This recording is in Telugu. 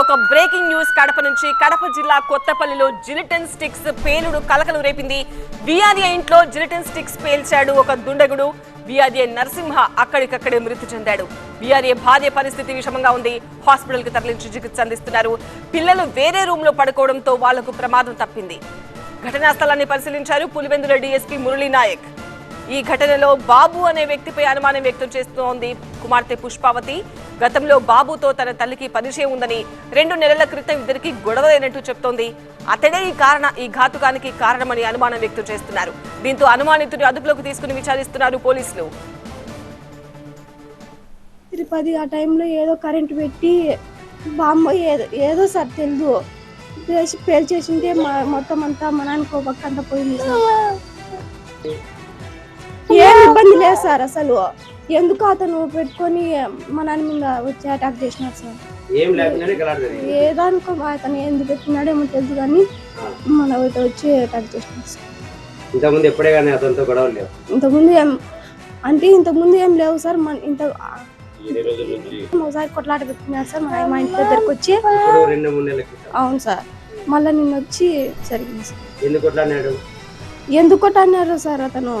ఒక బ్రేకింగ్ న్యూస్ కడప నుంచి. కడప జిల్లా కొత్తపల్లిలో జిలిటన్ స్టిక్స్ పేలుడు కలకలు రేపింది. విఆర్ఏ ఇంట్లో జిలిటన్ స్టిక్స్ పేల్చాడు ఒక దుండగుడు. విఆర్ఏ నరసింహ అక్కడికక్కడే మృతి చెందాడు. విఆర్ఏ భార్య పరిస్థితి విషమంగా ఉంది. హాస్పిటల్కి తరలించి చికిత్స అందిస్తున్నారు. పిల్లలు వేరే రూమ్లో పడుకోవడంతో వాళ్ళకు ప్రమాదం తప్పింది. ఘటనా స్థలాన్ని పరిశీలించారు పులివెందుల డీఎస్పీ మురళీ నాయక్ ఈ ఘటనలో బాబు అనే వ్యక్తిపై అనుమానం వ్యక్తం చేస్తోంది కుమార్తె పుష్పావతి. గతంలో బాబుతో తన తల్లికి పరిచయం ఉందని రెండు నెలల క్రితం ఇద్దరికి గొడవలైనట్టు చెప్తోంది. అతడే ఈ కారణ ఈ ఘాతుకానికి కారణమని అనుమానం వ్యక్తం చేస్తున్నారు. దీంతో అనుమానితుని అదుపులోకి తీసుకుని విచారిస్తున్నారు పోలీసులు. తిరుపతి ఆ టైంలో ఏదో కరెంట్ పెట్టి బాంబు ఏదో ఏదో సార్ తెలుదు. పేల్చేసింటే మొత్తం అంతా మా నాన్నకి ఒక పక్క అంతా పోయింది. సార్ ఇబ్బంది లేదు సార్ అసలు. ఎందుకు అతను పెట్టుకొని మా నాన్న మీద వచ్చి అటాక్ చేసినారు సార్? ఏం లేకుండానే గలాట జరిగింది. ఏదానికో అతను ఎందుకు పెట్టినాడేమో తెలియదు కానీ మన ఒకటి వచ్చి అటాక్ చేసినారు సార్. ఇంతకుముందు ఎప్పుడే కానీ అతనితో గొడవలు లేవు? ఇంతకుముందు ఏం అంటే ఇంతకుముందు ఏం లేవు సార్ మన ఇంత ఒకసారి కొట్లాట పెట్టినారు సార్ మా మా ఇంటి దగ్గరకు వచ్చి. రెండు మూడు నెలల అవును సార్. మళ్ళీ నిన్న వచ్చి జరిగింది సార్. ఎందుకు కొట్లాడినాడు? ఎందుకు కొట్టన్నారు సార్ అతను?